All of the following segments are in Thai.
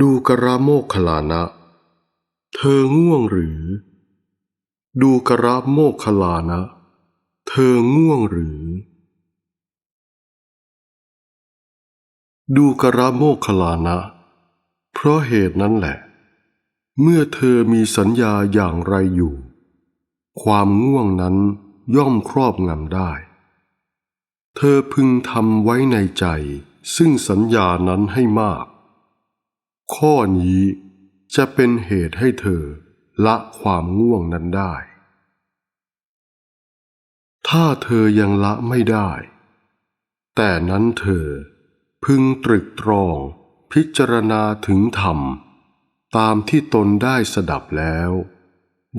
ดูกระโมกขลานะ เธอง่วงหรือ ดูกระโมกขลานะ เธอง่วงหรือ ดูกระโมกขลานะ เพราะเหตุนั้นแหละ เมื่อเธอมีสัญญาอย่างไรอยู่ ความง่วงนั้นย่อมครอบงำได้ เธอพึงทำไว้ในใจซึ่งสัญญานั้นให้มาก ข้อนี้จะเป็นเหตุให้เธอละความง่วงนั้นได้ ถ้าเธอยังละไม่ได้ แต่นั้นเธอพึงตรึกตรองพิจารณาถึงธรรม ตามที่ตนได้สดับแล้ว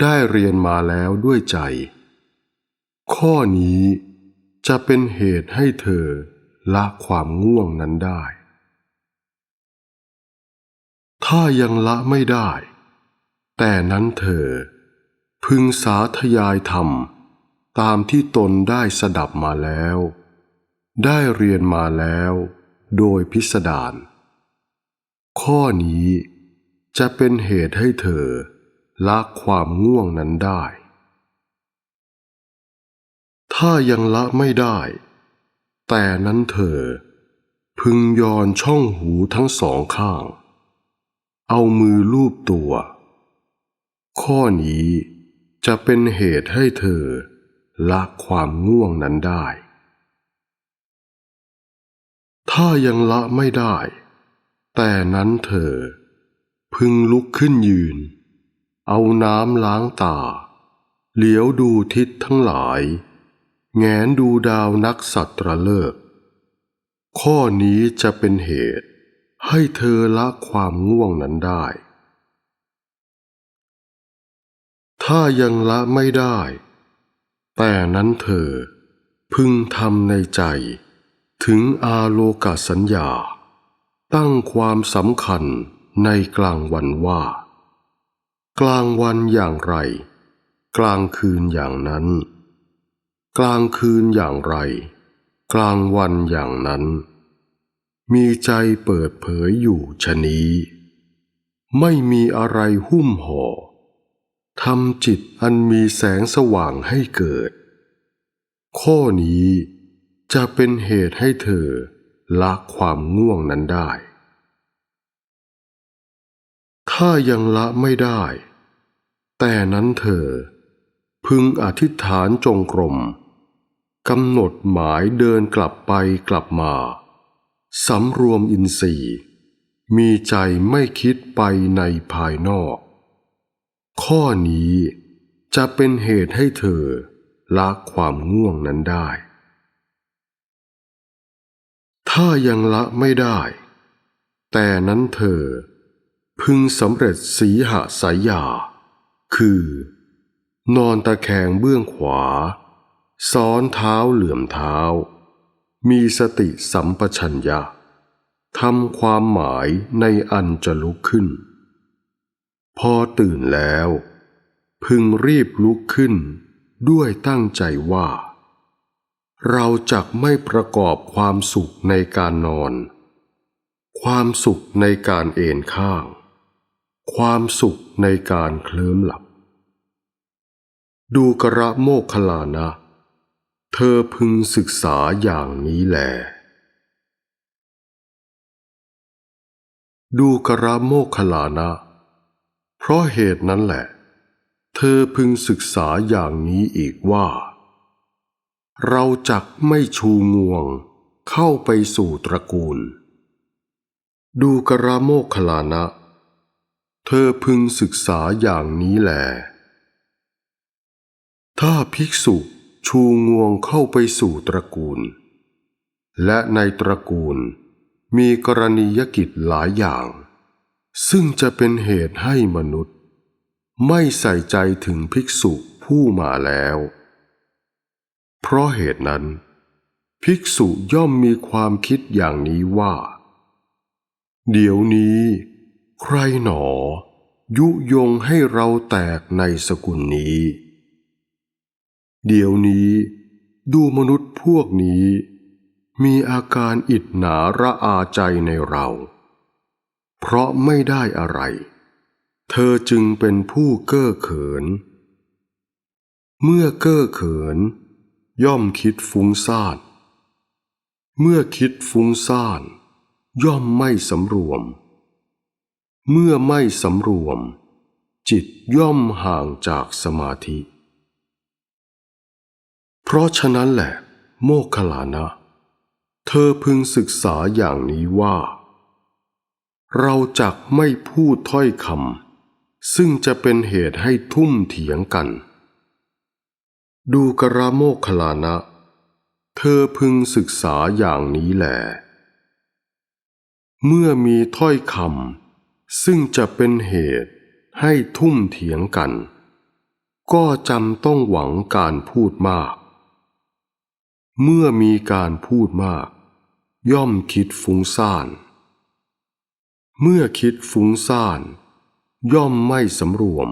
ได้เรียนมาแล้วด้วยใจ ข้อนี้จะเป็นเหตุให้เธอละความง่วงนั้นได้ ถ้ายังละไม่ได้ แต่นั้นเธอ พึงสาธยายธรรม ตามที่ตนได้สดับมาแล้ว ได้เรียนมาแล้ว โดยพิสดารข้อนี้จะเป็นเหตุให้เธอละความง่วงนั้นได้ ถ้ายังละไม่ได้ แต่นั้นเธอ พึงยอนช่องหูทั้งสองข้าง เอามือลูบตัว ข้อนี้จะเป็นเหตุให้เธอละความง่วงนั้นได้ ถ้ายังละไม่ได้ แต่นั้นเธอพึงลุกขึ้นยืน เอาน้ำล้างตา เหลียวดูทิศทั้งหลาย แงนดูดาวนักสัตว์ระเลิก ข้อนี้จะเป็นเหตุ ให้เธอละความง่วงนั้นได้ ถ้ายังละไม่ได้ แต่นั้นเธอพึงทำในใจ ถึงอาโลกาสัญญา ตั้งความสำคัญในกลางวันว่า กลางวันอย่างไร กลางคืนอย่างนั้น กลางคืนอย่างไร กลางวันอย่างนั้น มีใจเปิดเผยอยู่ชะนี้ ไม่มีอะไรหุ้มห่อทำจิตอันมีแสงสว่างให้เกิด ข้อนี้จะเป็นเหตุให้เธอละความง่วงนั้นได้ ถ้ายังละไม่ได้ แต่นั้นเธอพึงอธิษฐานจงกรมกำหนดหมายเดินกลับไปกลับมา สำรวมอินทรีย์ มีใจไม่คิดไปในภายนอก ข้อนี้จะเป็นเหตุให้เธอละความง่วงนั้นได้ ถ้ายังละไม่ได้ แต่นั้นเธอพึงสำเร็จสีหะสายยา คือ นอนตะแคงเบื้องขวา ซ้อนเท้าเหลื่อมเท้า มีสติสัมปชัญญะทำความหมายในอันจะลุกขึ้น พอตื่นแล้ว พึงรีบลุกขึ้น ด้วยตั้งใจว่า เราจักไม่ประกอบความสุขในการนอน ความสุขในการเอนข้าง ความสุขในการเคลิ้มหลับ ดูกระโมกขลานะ เธอพึงศึกษาอย่างนี้แหลดูกระโมกขลานะ เพราะเหตุนั้นแหละ เธอพึงศึกษาอย่างนี้อีกว่า เราจักไม่ชูงวงเข้าไปสู่ตระกูล ดูกระโมกขลานะ เธอพึงศึกษาอย่างนี้แหลถ้าภิกษุ ชูงวงเข้าไปสู่ตระกูล และในตระกูลมีกรณียกิจหลายอย่าง ซึ่งจะเป็นเหตุให้มนุษย์ ไม่ใส่ใจถึงภิกษุผู้มาแล้ว เพราะเหตุนั้น ภิกษุย่อมมีความคิดอย่างนี้ว่า เดี๋ยวนี้ ใครหนอ ยุยงให้เราแตกในสกุลนี้ เดี๋ยวนี้ ดูมนุษย์พวกนี้ มีอาการอิดหนาระอาใจในเรา เพราะไม่ได้อะไร เธอจึงเป็นผู้เก้อเขิน เมื่อเก้อเขิน ย่อมคิดฟุ้งซ่าน เมื่อคิดฟุ้งซ่าน ย่อมไม่สำรวม เมื่อไม่สำรวม จิตย่อมห่างจากสมาธิ ราะฉะนั้นแหละ โมคลานะ เธอพึงศึกษาอย่างนี้ว่า เราจักไม่พูดถ้อยคำซึ่งจะเป็นเหตุให้ทุ่มเถียงกัน ดูกระโมคลลานะ เธอพึงศึกษาอย่างนี้แหลเมื่อมีถ้อยคำซึ่งจะเป็นเหตุให้ทุ่มเถียงกัน ก็จำต้องหวังการพูดมาก เมื่อมีการพูดมาก ย่อมคิดฟุ้งซ่าน เมื่อคิดฟุ้งซ่าน ย่อมไม่สำรวม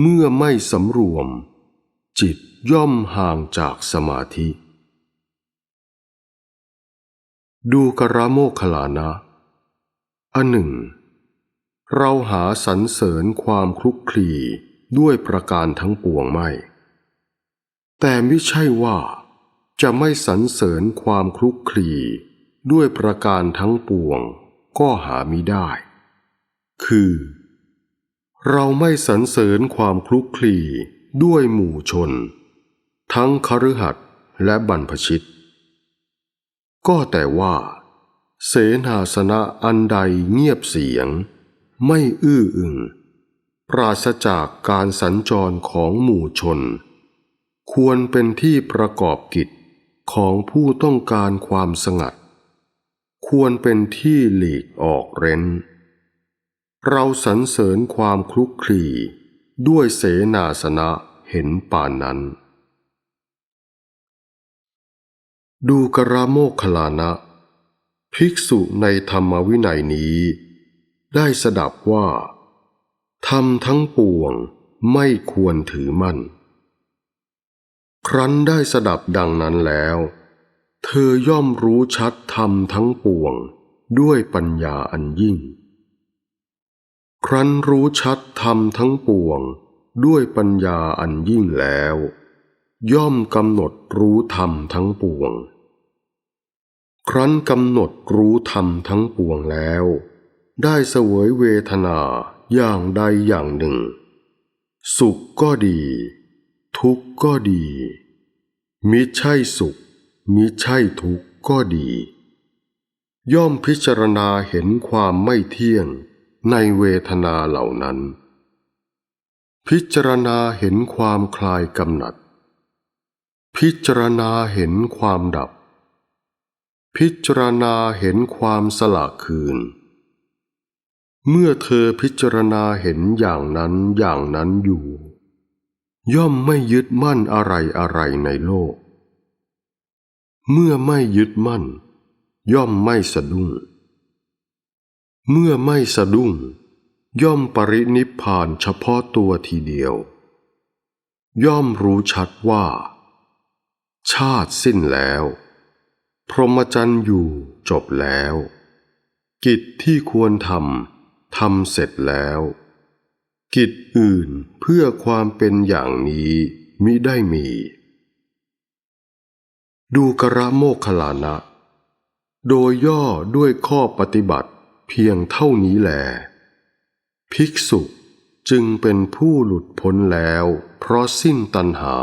เมื่อไม่สำรวม จิตย่อมห่างจากสมาธิ ดูกระโมคคลลานะ อันหนึ่ง เราหาสรรเสริญความคลุกคลีด้วยประการทั้งปวงไม่ แต่ไม่ใช่ว่า จะไม่สรรเสริญความคลุกคลีด้วยประการทั้งปวงก็หามิได้ คือ เราไม่สรรเสริญความคลุกคลีด้วยหมู่ชน ทั้งคฤหัสถ์และบรรพชิต ก็แต่ว่า เสนาสนะอันใดเงียบเสียง ไม่อื้ออึง ปราศจากการสัญจรของหมู่ชน ควรเป็นที่ประกอบกิจของผู้ต้องการความสงัด ควรเป็นที่หลีกออกเร้น เราสรรเสริญความคลุกคลีด้วยเสนาสนะเห็นป่านนั้น ดูกระโมคคลลานะ ภิกษุในธรรมวินัยนี้ ได้สดับว่าธรรมทั้งปวงไม่ควรถือมั่น ครั้นได้สดับดังนั้นแล้ว เธอย่อมรู้ชัดธรรมทั้งปวงด้วยปัญญาอันยิ่ง ครั้นรู้ชัดธรรมทั้งปวงด้วยปัญญาอันยิ่งแล้ว ย่อมกำหนดรู้ธรรมทั้งปวง ครั้นกำหนดรู้ธรรมทั้งปวงแล้ว ได้เสวยเวทนาอย่างใดอย่างหนึ่ง สุขก็ดี ทุกข์ก็ดี มิใช่สุข มิใช่ทุกข์ก็ดี ย่อมพิจารณาเห็นความไม่เที่ยงในเวทนาเหล่านั้น พิจารณาเห็นความคลายกำหนัด พิจารณาเห็นความดับ พิจารณาเห็นความสละคืน เมื่อเธอพิจารณาเห็นอย่างนั้นอย่างนั้นอยู่ ย่อมไม่ยึดมั่นอะไรอะไรในโลก เมื่อไม่ยึดมั่น ย่อมไม่สะดุ้ง เมื่อไม่สะดุ้ง ย่อมปรินิพพานเฉพาะตัวทีเดียว ย่อมรู้ชัดว่า ชาติสิ้นแล้ว พรหมจรรย์อยู่จบแล้ว กิจที่ควรทำทำเสร็จแล้ว กิจอื่นเพื่อความเป็นอย่างนี้มิได้มี ดูกระโมคคลลานะ โดยย่อด้วยข้อปฏิบัติเพียงเท่านี้แหลภิกษุจึงเป็นผู้หลุดพ้นแล้ว เพราะสิ้นตัณหา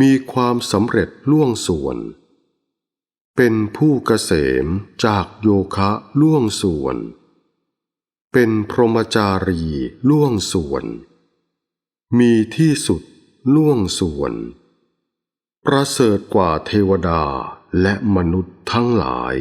มีความสำเร็จล่วงส่วน เป็นผู้เกษมจากโยคะล่วงส่วน เป็นพรหมจารีล่วงส่วน มีที่สุดล่วงส่วน ประเสริฐกว่าเทวดาและมนุษย์ทั้งหลาย